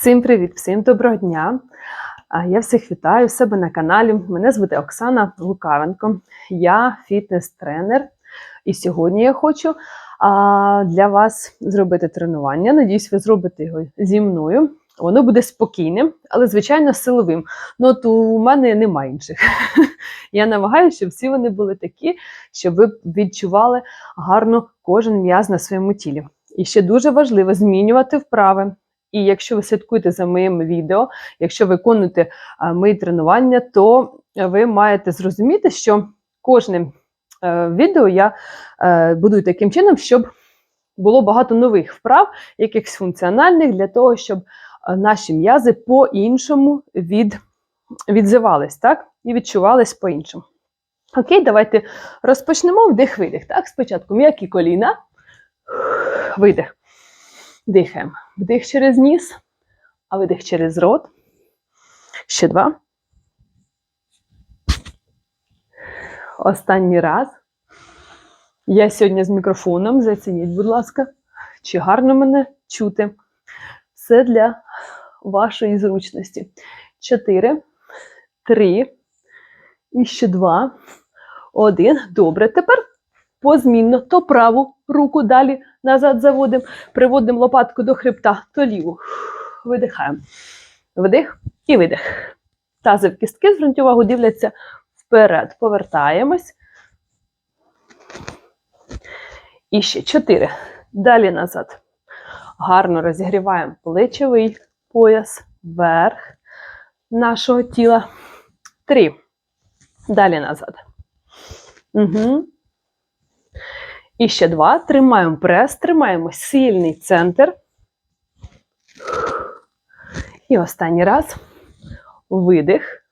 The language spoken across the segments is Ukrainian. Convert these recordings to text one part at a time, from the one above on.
Всім привіт, всім доброго дня. Я всіх вітаю у себе на каналі. Мене звати Оксана Лукавенко. Я фітнес-тренер. І сьогодні я хочу для вас зробити тренування. Надіюсь, ви зробите його зі мною. Воно буде спокійним, але, звичайно, силовим. Ну, от у мене немає інших. Я намагаюся, щоб всі вони були такі, щоб ви відчували гарно кожен м'яз на своєму тілі. І ще дуже важливо змінювати вправи. І якщо ви слідкуєте за моїм відео, якщо виконуєте мої тренування, то ви маєте зрозуміти, що кожним е, відео я е, будую таким чином, щоб було багато нових вправ, якихось функціональних, для того, щоб е, наші м'язи по-іншому від, відзивались, так? І відчувались по-іншому. Окей, давайте розпочнемо вдих-видих. Спочатку м'які коліна, видих. Дихаємо. Вдих через ніс, а видих через рот. Ще два. Останній раз. Я сьогодні з мікрофоном. Зацініть, будь ласка, чи гарно мене чути. Все для вашої зручності. Чотири, три, і ще два, один. Добре. Тепер позмінно то праву руку далі назад заводимо, приводимо лопатку до хребта, то ліву. Видихаємо. Вдих і видих. Тазові кістки, зверніть увагу, дивляться вперед. Повертаємось. І ще чотири. Далі назад. Гарно розігріваємо плечовий пояс, верх нашого тіла. Три. Далі назад. Угу. І ще два. Тримаємо прес, тримаємо сильний центр. І останній раз. Видих.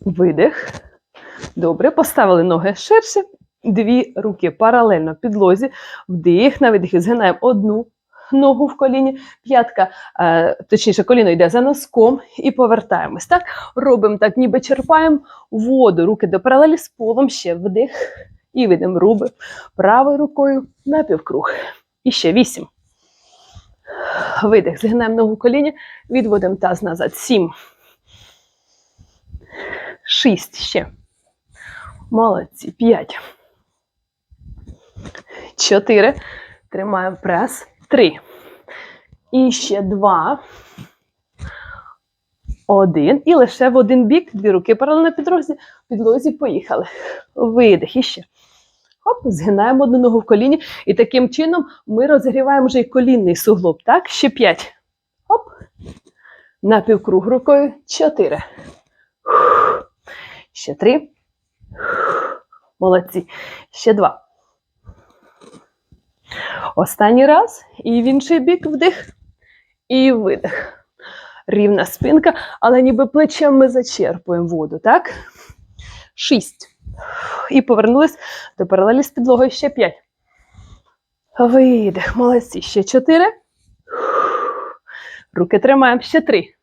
Видих. Добре. Поставили ноги ширше. Дві руки паралельно підлозі. Вдих, на видих. Згинаємо одну ногу в коліні. П'ятка, е, точніше, коліно йде за носком і повертаємось. Так? Робимо так, ніби черпаємо воду. Руки до паралелі з полом. Ще вдих. І видимо руби правою рукою на півкруг. І ще вісім. Видих. Згинаємо ногу коліні, відводимо таз назад. Сім. Шість. Ще. Молодці. П'ять. Чотири. Тримаємо прес. Три. І ще два. Один. І лише в один бік. Дві руки паралельно підлозі. Підлозі поїхали. Видих. І ще. Хоп, згинаємо одну ногу в коліні. І таким чином ми розгріваємо вже і колінний суглоб. Так? Ще п'ять. Хоп. На півкруг рукою. Чотири. Ще три. Молодці. Ще два. Останній раз. І в інший бік вдих. І видих. Рівна спинка, але ніби плечем ми зачерпуємо воду, так? Шість. І повернулись до паралелі з підлогою ще п'ять. Видих. Молодці. Ще чотири. Руки тримаємо. Ще три.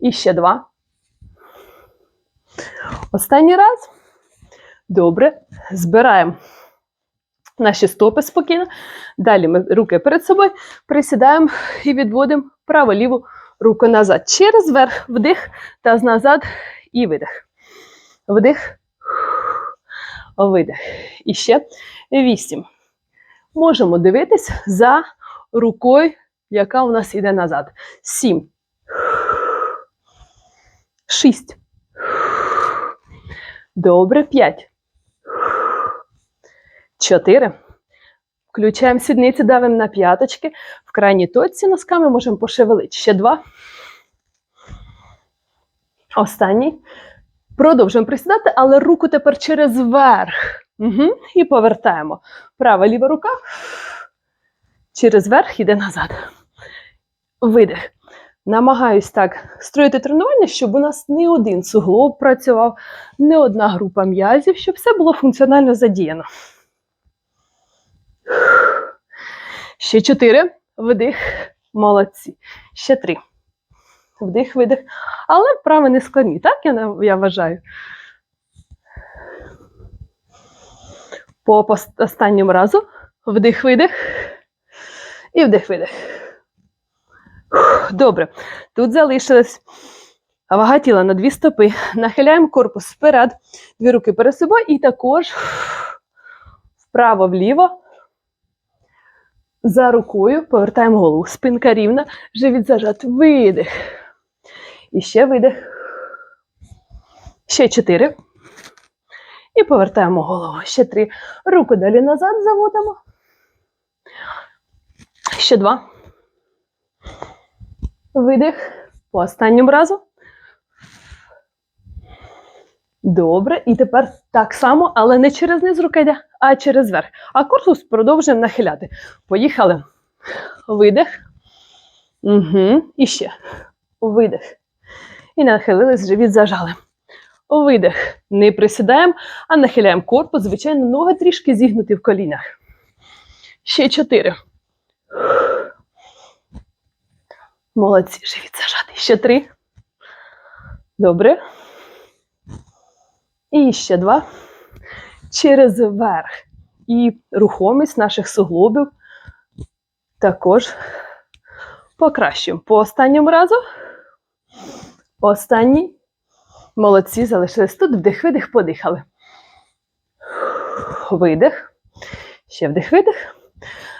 І ще два. Останній раз. Добре. Збираємо наші стопи спокійно. Далі ми руки перед собою присідаємо і відводимо праву-ліву руку назад. Через верх вдих, таз назад і видих. Вдих, видих. І ще вісім. Можемо дивитись за рукою, яка у нас йде назад. Сім. Шість. Добре. П'ять. Чотири. Включаємо сідниці, давимо на п'яточки. В крайній точці носками можемо пошевелити. Ще два. Останній. Продовжуємо присідати, але руку тепер через верх. Угу. І повертаємо. Права ліва рука. Через верх іде назад. Видих. Намагаюсь так строїти тренування, щоб у нас не один суглоб працював, не одна група м'язів, щоб все було функціонально задіяно. Ще чотири. Вдих. Молодці. Ще три. Вдих, видих. Але вправи не складні, так я, я вважаю. По останньому разу. Вдих, видих. І вдих, видих. Добре. Тут залишилась вага тіла на дві стопи. Нахиляємо корпус вперед, дві руки перед собою і також вправо-вліво. За рукою повертаємо голову. Спинка рівна, живіт зажат. Видих. І ще видих. Ще чотири. І повертаємо голову. Ще три. Руку далі назад заводимо. Ще два. Видих. По останньому разу. Добре. І тепер так само, але не через низ рука йде, а через верх. А корпус продовжуємо нахиляти. Поїхали. Видих. Угу. І ще. Видих. І нахилились, живіт зажали. Видих. Не присідаємо, а нахиляємо корпус. Звичайно, ноги трішки зігнуті в колінах. Ще чотири. Молодці, живіт зажатий. Ще три. Добре. І ще два. Через верх. І рухомість наших суглобів також покращуємо. По останньому разу. Останній. Молодці, залишились тут. Вдих, видих, подихали. Видих. Ще вдих, видих.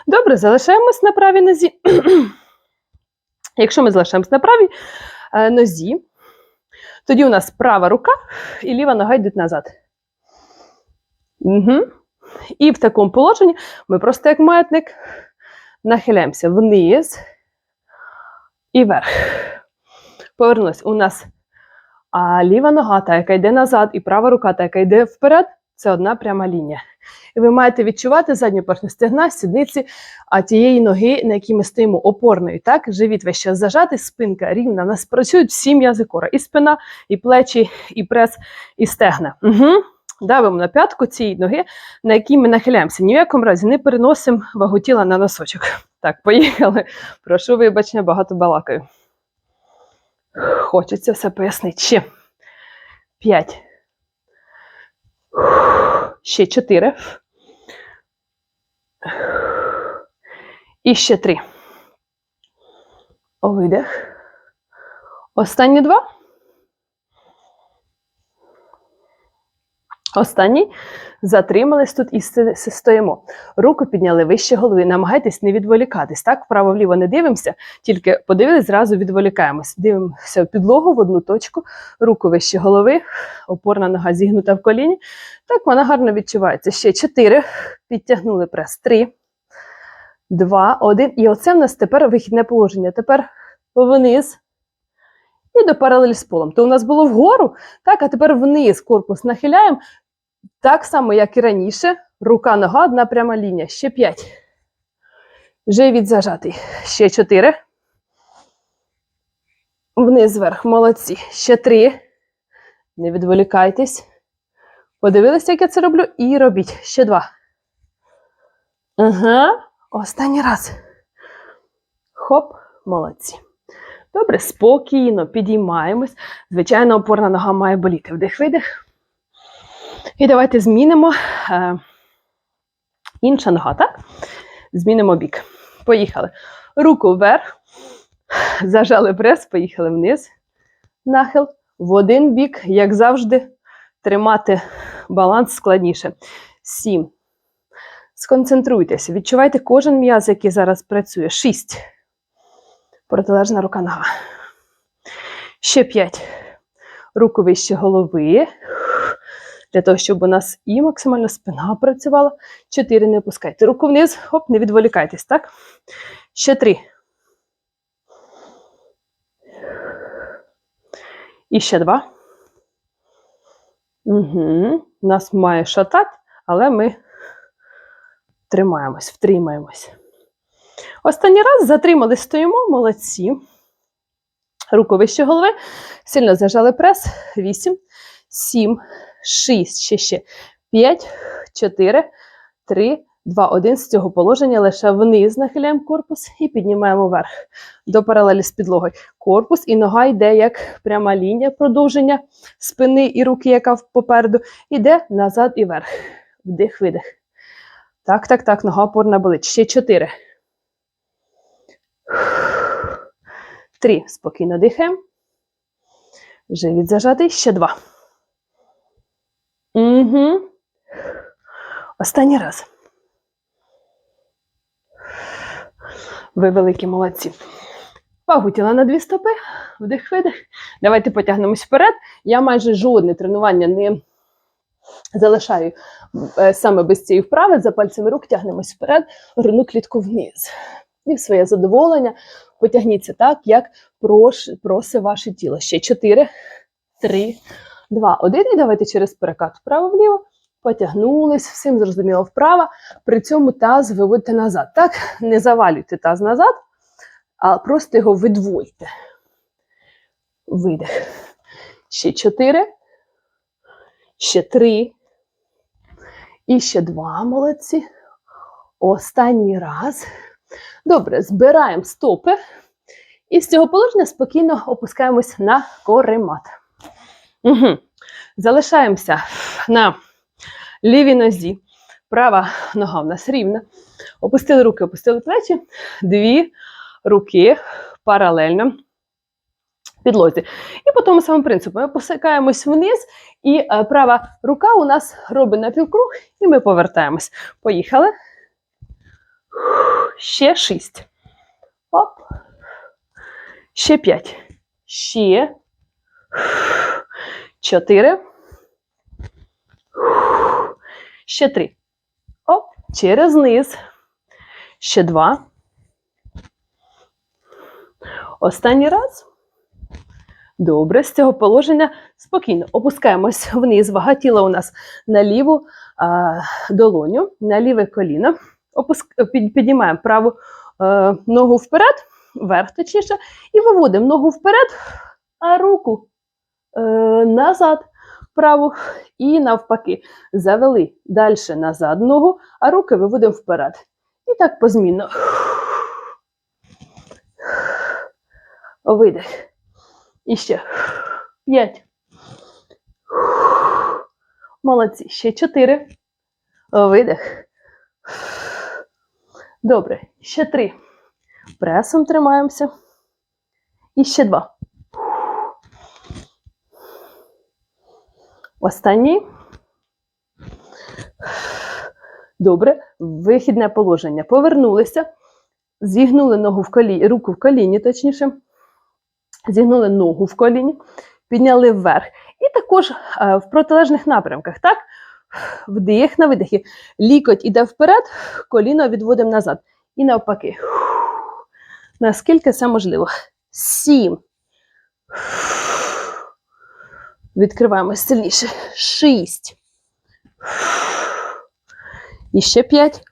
Добре, залишаємось на правій нозі. Якщо ми залишаємось на правій е, нозі, тоді у нас права рука і ліва нога йдуть назад. Угу. І в такому положенні ми просто як маятник нахиляємося вниз і вверх. Повернулись. У нас а ліва нога, та яка йде назад, і права рука, та яка йде вперед, це одна пряма лінія. І ви маєте відчувати задню поверхню стегна, сідниці, а тієї ноги, на якій ми стоїмо опорною. Так, живіт весь час зажатий, спинка рівна. У нас працюють всі м'язи кора. І спина, і плечі, і прес, і стегна. Угу. Давимо на п'ятку цієї ноги, на якій ми нахиляємося. Ні в якому разі не переносимо вагу тіла на носочок. Так, поїхали. Прошу вибачення, багато балакаю. Хочеться все пояснити. Ще. П'ять. Ще чотири. І ще три. Видих. Останні два. Останній. Затримались тут і стоїмо. Руку підняли вище голови. Намагайтесь не відволікатись. Так, вправо-вліво не дивимося, тільки подивились, зразу відволікаємось. Дивимося в підлогу в одну точку, руку вище голови, опорна нога зігнута в коліні. Так, вона гарно відчувається. Ще чотири. Підтягнули прес. Три, два, один. І оце в нас тепер вихідне положення. Тепер вниз. І до паралелі з полом. То у нас було вгору, так, а тепер вниз корпус нахиляємо. Так само, як і раніше. Рука, нога, одна пряма лінія. Ще п'ять. Живіт зажатий. Ще чотири. Вниз вверх. Молодці. Ще три. Не відволікайтесь. Подивилися, як я це роблю, і робіть. Ще два. Ага. Останній раз. Хоп, молодці. Добре, спокійно підіймаємось. Звичайно, опорна нога має боліти. Вдих, видих. І давайте змінимо е, інша нога, так? Змінимо бік. Поїхали. Руку вверх. Зажали прес, поїхали вниз. Нахил. В один бік, як завжди, тримати баланс складніше. Сім. Сконцентруйтеся. Відчувайте кожен м'яз, який зараз працює. Шість. Протилежна рука нога. Ще п'ять. Руку вище голови. Для того, щоб у нас і максимально спина працювала. Чотири. Не опускайте. Руку вниз. Хоп, не відволікайтесь, так? Ще три. І ще два. Угу. Нас має шатати, але ми тримаємось, втримаємось. Останній раз затримали, стоїмо, молодці. Руку вище голови. Сильно зажали прес. 8, 7, 6, ще ще 5, 4, 3, 2, 1. З цього положення лише вниз нахиляємо корпус і піднімаємо вверх до паралелі з підлогою. Корпус і нога йде як пряма лінія продовження спини і руки, яка попереду, йде назад і вверх. Вдих, видих. Так, так, так, нога опорна болить. Ще 4. Три. Спокійно дихаємо. Живіт зажатий. Ще два. Угу. Останній раз. Ви великі молодці. Вагу тіла на дві стопи. Вдих, видих. Давайте потягнемось вперед. Я майже жодне тренування не залишаю е, саме без цієї вправи. За пальцями рук тягнемось вперед, грудну клітку вниз. І в своє задоволення потягніться так, як просить ваше тіло. Ще 4, 3, 2, 1. І давайте через перекат вправо-вліво. Потягнулись, всім зрозуміло вправо. При цьому таз виводьте назад. Так, не завалюйте таз назад, а просто його видвойте. Видих. Ще 4. Ще 3. І ще два молодці. Останній раз. Добре, збираємо стопи. І з цього положення спокійно опускаємось на коремат. Угу. Залишаємося на лівій нозі. Права нога в нас рівна. Опустили руки, опустили плечі. Дві руки паралельно підлозі. І по тому самому принципу ми опускаємось вниз, і е, права рука у нас робить напівкруг, і ми повертаємось. Поїхали. Ще шість. Оп. Ще п'ять. Ще. Чотири. Ще три. Оп. Через низ. Ще два. Останній раз. Добре, з цього положення спокійно опускаємось вниз. Вага тіла у нас на ліву а, долоню, на ліве коліно. Опуск... Під, піднімаємо праву е, ногу вперед, вверх точніше, і виводимо ногу вперед, а руку назад, праву і навпаки. Завели далі назад ногу, а руки виводимо вперед. І так позмінно. Видих. І ще. П'ять. Молодці. Ще чотири. Видих. Добре. Ще три. Пресом тримаємося. І ще два. Останній. Добре. Вихідне положення. Повернулися. Зігнули ногу в коліні, руку в коліні, точніше. Зігнули ногу в коліні, підняли вверх. І також е, в протилежних напрямках. так? Вдих на видихі. Лікоть іде вперед, коліно відводимо назад. І навпаки. Наскільки це можливо? Сім. Відкриваємо сильніше. Шість. І ще п'ять.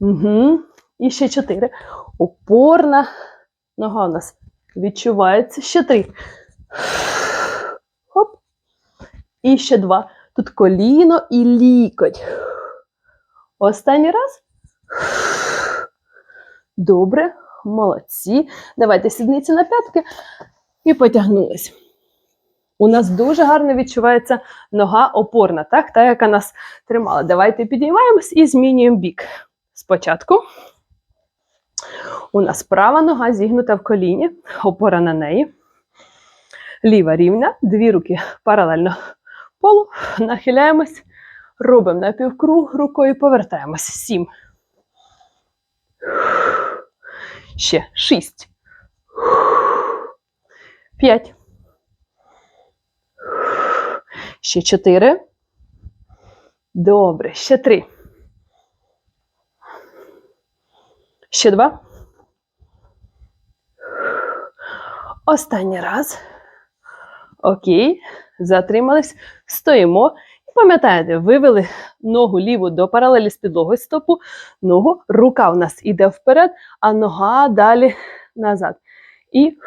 Угу. І ще чотири. Опорна нога у нас відчувається. Ще три. Хоп. І ще два. Тут коліно і лікоть. Останній раз. Добре, молодці. Давайте сідниці на п'ятки і потягнулись. У нас дуже гарно відчувається нога опорна, так, та, яка нас тримала. Давайте підіймаємось і змінюємо бік. Спочатку у нас права нога зігнута в коліні, опора на неї. Ліва рівня, дві руки паралельно полу, нахиляємось, робимо напівкруг рукою, повертаємось. Сім. Ще шість. П'ять. Ще чотири. Добре. Ще три. Ще два. Останній раз. Окей. Затримались. Стоїмо. І пам'ятаєте, вивели ногу ліву до паралелі з підлогою стопу, ногу, рука в нас іде вперед, а нога далі назад. І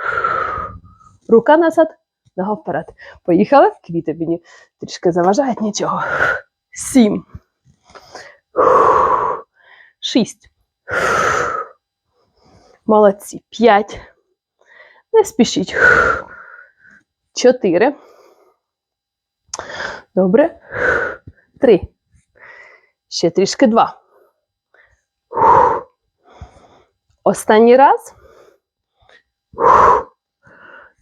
рука назад, нога вперед. Поїхали. Квіти мені трішки заважають нічого. Сім. Шість. Молодці. П'ять. Не спішіть. Чотири. Добре. Три. Ще трішки два. Останній раз.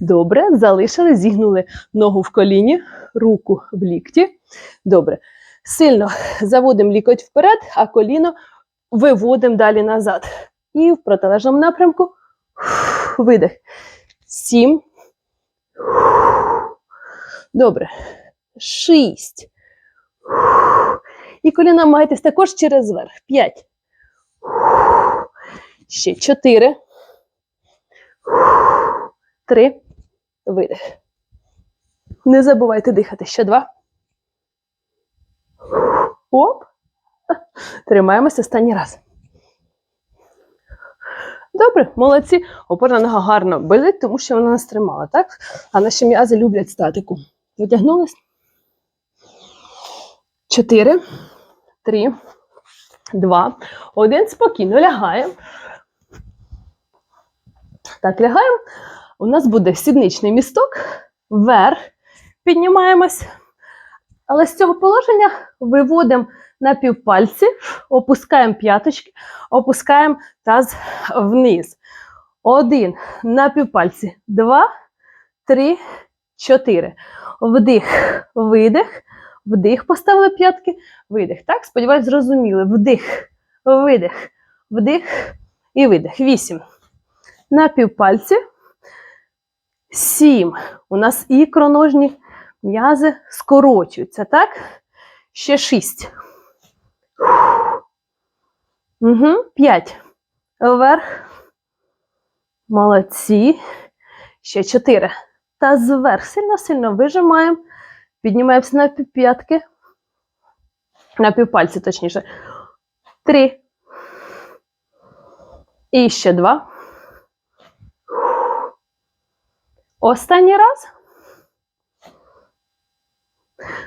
Добре, залишили, зігнули ногу в коліні, руку в лікті. Добре. Сильно заводимо лікоть вперед, а коліно виводимо далі назад. І в протилежному напрямку видих. Сім. Добре. Шість. І коліна намагайтесь також через верх. П'ять. Ще чотири. Три. Видих. Не забувайте дихати. Ще два. Оп. Тримаємося останній раз. Добре, молодці. Опорна нога гарно болить, тому що вона нас тримала, так? А наші м'язи люблять статику. Витягнулись. Чотири, три, два, один. Спокійно лягаємо. Так, лягаємо. У нас буде сідничний місток. Вверх піднімаємось. Але з цього положення виводимо на півпальці, опускаємо п'яточки, опускаємо таз вниз. Один на півпальці. Два, три, чотири. Вдих, видих. Вдих, поставили п'ятки, видих. Так, сподіваюсь, зрозуміли. Вдих, видих, вдих і видих. Вісім. На півпальці. Сім. У нас ікроножні м'язи скорочуються, так? Ще шість. Угу. П'ять. Вверх. Молодці. Ще чотири. Та зверх. Сильно-сильно вижимаємо. Піднімаємося на п'ятки. На півпальці, точніше. Три. І ще два. Останній раз.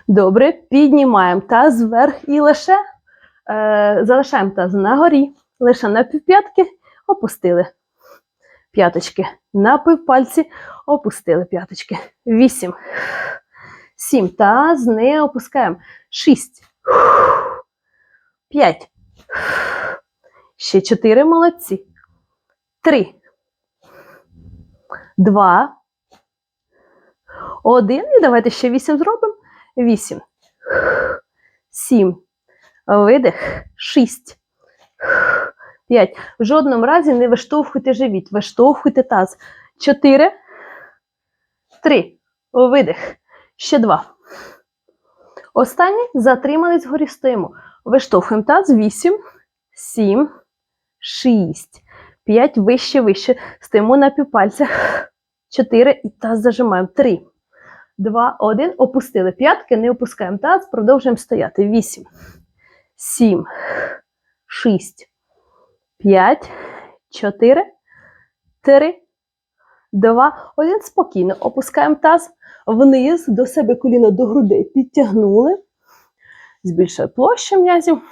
Добре, піднімаємо таз вверх і лише е, залишаємо таз на горі, лише на півп'ятки, опустили п'яточки. На півпальці опустили п'яточки. Вісім. Сім. Таз не опускаємо. Шість. П'ять. Ще чотири молодці. Три. Два. Один. І давайте ще вісім зробимо. Вісім. Сім. Видих. Шість. П'ять. В жодному разі не виштовхуйте живіт. Виштовхуйте таз. Чотири. Три. Видих. Ще два. Останній. Затримались вгорі стоїмо. Виштовхуємо таз. Вісім. Сім. Шість. П'ять. Вище, вище. Стоїмо на півпальцях. Чотири. І таз зажимаємо. Три. Два, один. Опустили п'ятки, не опускаємо таз, продовжуємо стояти. Вісім, сім, шість, п'ять, чотири, три, два, один. Спокійно. Опускаємо таз вниз, до себе коліно до грудей. Підтягнули. Збільшує площу м'язів.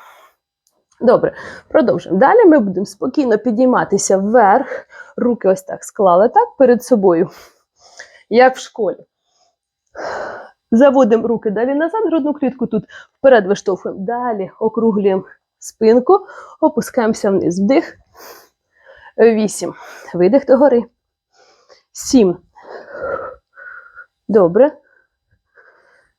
Добре, продовжуємо. Далі ми будемо спокійно підійматися вверх. Руки ось так склали так перед собою, як в школі. Заводимо руки далі назад, грудну клітку тут вперед виштовхуємо. Далі округлюємо спинку, опускаємося вниз. Вдих. Вісім. Видих догори. Сім. Добре.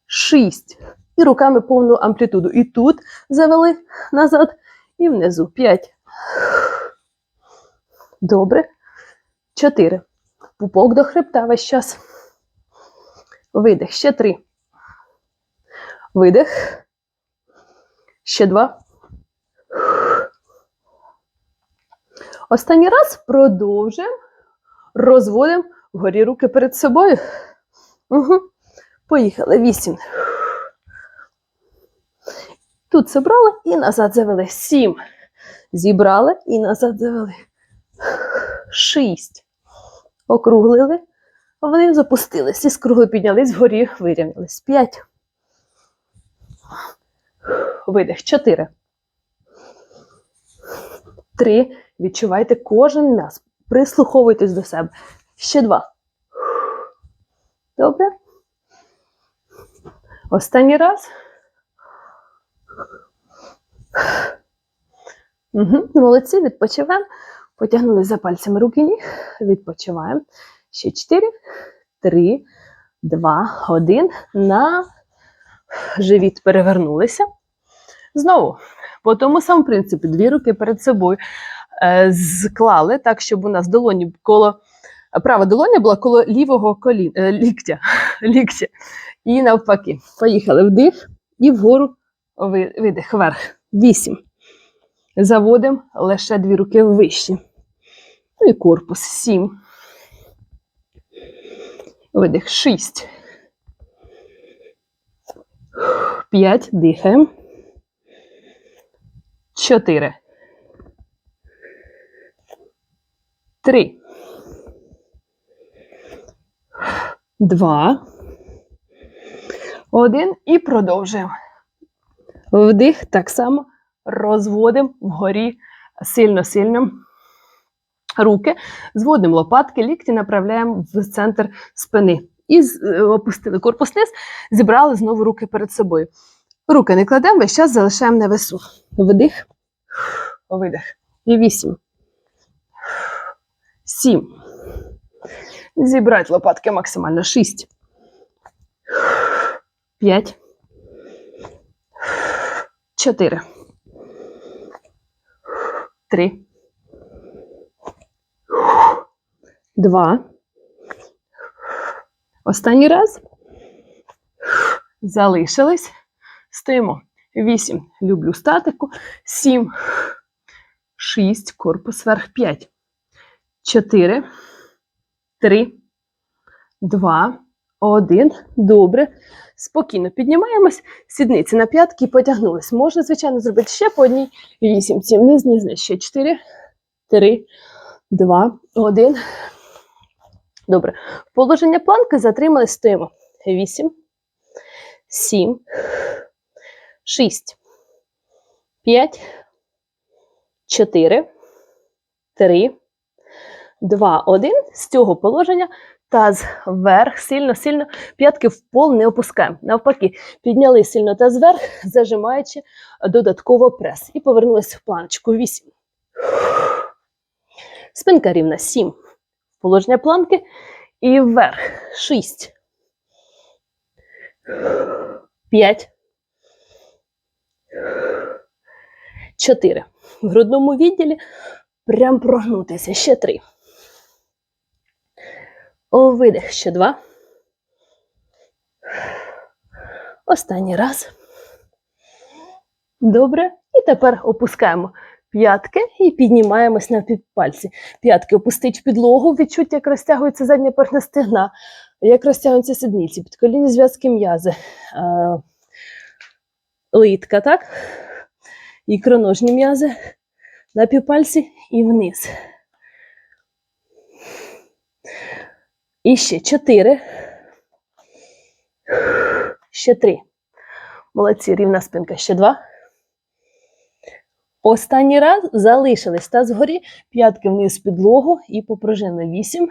Шість. І руками повну амплітуду. І тут завели назад, і внизу. П'ять. Добре. Чотири. Пупок до хребта весь час. Видих. Ще три. Видих. Ще два. Останній раз продовжуємо. Розводимо вгорі руки перед собою. Угу. Поїхали. Вісім. Тут зібрали і назад завели. Сім. Зібрали і назад завели. Шість. Округлили. Вони запустились. І скругли піднялись, вгорі вирівнялись. П'ять. Видих. Чотири. Три. Відчувайте кожен м'яз. Прислуховуйтесь до себе. Ще два. Добре. Останній раз. Угу. Молодці, відпочиваємо. Потягнули за пальцями руки ніг, відпочиваємо. Ще 4, 3, 2, 1. На живіт перевернулися. Знову, по тому самому принципі, дві руки перед собою е, склали так, щоб у нас долоні коло. Права долоня була коло лівого колін, е, ліктя, ліктя. І навпаки. Поїхали вдих і вгору видих вверх. Вісім. Заводимо лише дві руки вище. Ну і корпус. Сім. Видих. Шість. П'ять. Дихаємо. Чотири. Три. Два. Один. І продовжуємо. Вдих так само розводимо вгорі сильно-сильно руки, зводимо лопатки, лікті направляємо в центр спини. І е, опустили корпус вниз, зібрали знову руки перед собою. Руки не кладемо, весь час залишаємо на весу. Вдих, видих. І вісім. Сім. Зібрати лопатки максимально. Шість. П'ять. Чотири. Три. Два. Останній раз. Залишились. Стоїмо. Вісім. Люблю статику. Сім. Шість. Корпус вверх. П'ять. Чотири. Три. Два. Один. Добре. Спокійно піднімаємось. Сідниці на п'ятки і потягнулись. Можна, звичайно, зробити ще по одній. Вісім. Сім. Низ, низ, низ. Ще чотири. Три. Два. Один. Добре. Положення планки затримали, стоїмо. Вісім. Сім. Шість. П'ять. Чотири. Три. Два. Один. З цього положення Таз вверх, сильно-сильно п'ятки в пол не опускаємо. Навпаки, підняли сильно таз вверх, зажимаючи додатково прес. І повернулися в планочку. 8. Спинка рівна. 7. Положення планки. І вверх. 6. 5. 4. В грудному відділі прям прогнутися. Ще 3 видих. Ще два. Останній раз. Добре. І тепер опускаємо п'ятки і піднімаємось на пальці. П'ятки опустить в підлогу, відчуть, як розтягується задня поверхня стегна, як розтягуються сідниці, підколінні зв'язки м'язи, литка, так? Ікроножні м'язи на півпальці і вниз. І ще чотири. Ще три. Молодці, рівна спинка. Ще два. Останній раз залишились та згорі, п'ятки вниз підлогу і попружинили. Вісім,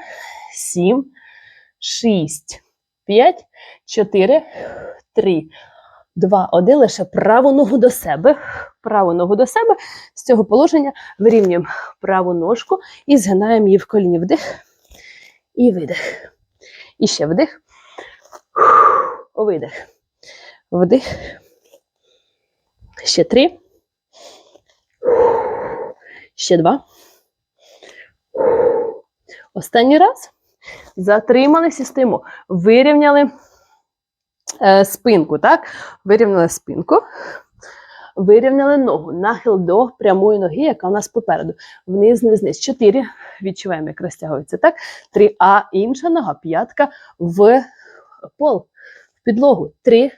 сім, шість, п'ять, чотири, три, два, один. Лише праву ногу до себе. Праву ногу до себе. З цього положення вирівнюємо праву ножку і згинаємо її в коліні. Вдих і видих. І ще вдих. Видих. Вдих. Ще три. Ще два. Останній раз. Затрималися і стоїмо. Вирівняли е, спинку, так? Вирівняли спинку. Вирівняли ногу. Нахил до прямої ноги, яка у нас попереду. Вниз, вниз, вниз. Чотири. Відчуваємо, як розтягується. Так? Три. А інша нога, п'ятка в пол, в підлогу. Три,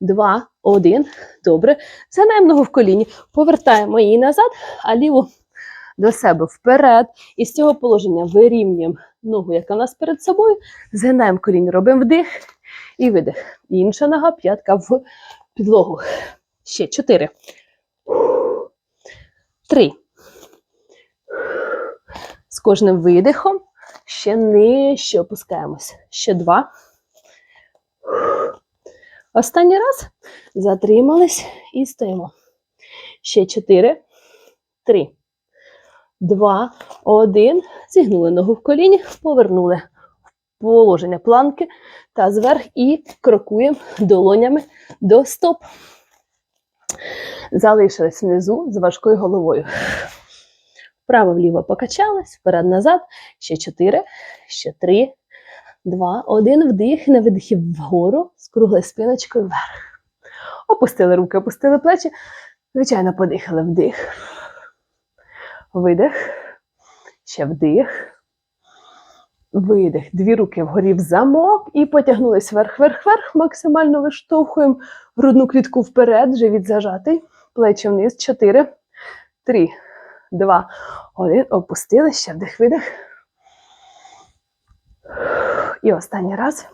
два, один. Добре. Згинаємо ногу в коліні. Повертаємо її назад, а ліву до себе вперед. І з цього положення вирівнюємо ногу, яка у нас перед собою. Згинаємо коліні, робимо вдих і видих. Інша нога, п'ятка в підлогу. Ще чотири. Три. З кожним видихом ще нижче опускаємося. Ще два. Останній раз затримались і стоїмо. Ще чотири. Три. два, один. Зігнули ногу в коліні, повернули в положення планки та зверх і крокуємо долонями до стоп. Залишились внизу з важкою головою. Вправо-вліво покачались, вперед-назад. Ще чотири, ще три, два, один. Вдих, на видихі вгору, з круглою спиночкою вверх. Опустили руки, опустили плечі. Звичайно, подихали вдих. Видих. Ще вдих. Видих. Дві руки вгорі в замок і потягнулись вверх, вверх, вверх. Максимально виштовхуємо грудну клітку вперед, живіт зажатий. Плечі вниз. Чотири, три, два, один. Опустили. Ще вдих, видих. І останній раз.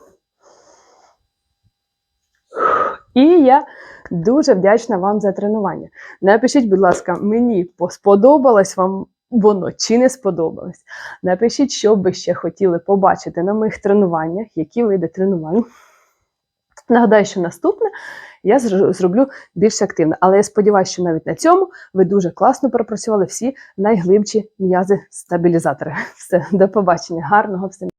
І я дуже вдячна вам за тренування. Напишіть, будь ласка, мені сподобалось вам воно чи не сподобалось. Напишіть, що би ще хотіли побачити на моїх тренуваннях, які види тренувань. Нагадаю, що наступне я зроблю більш активно. Але я сподіваюся, що навіть на цьому ви дуже класно пропрацювали всі найглибші м'язи стабілізатори. Все, до побачення, гарного всім.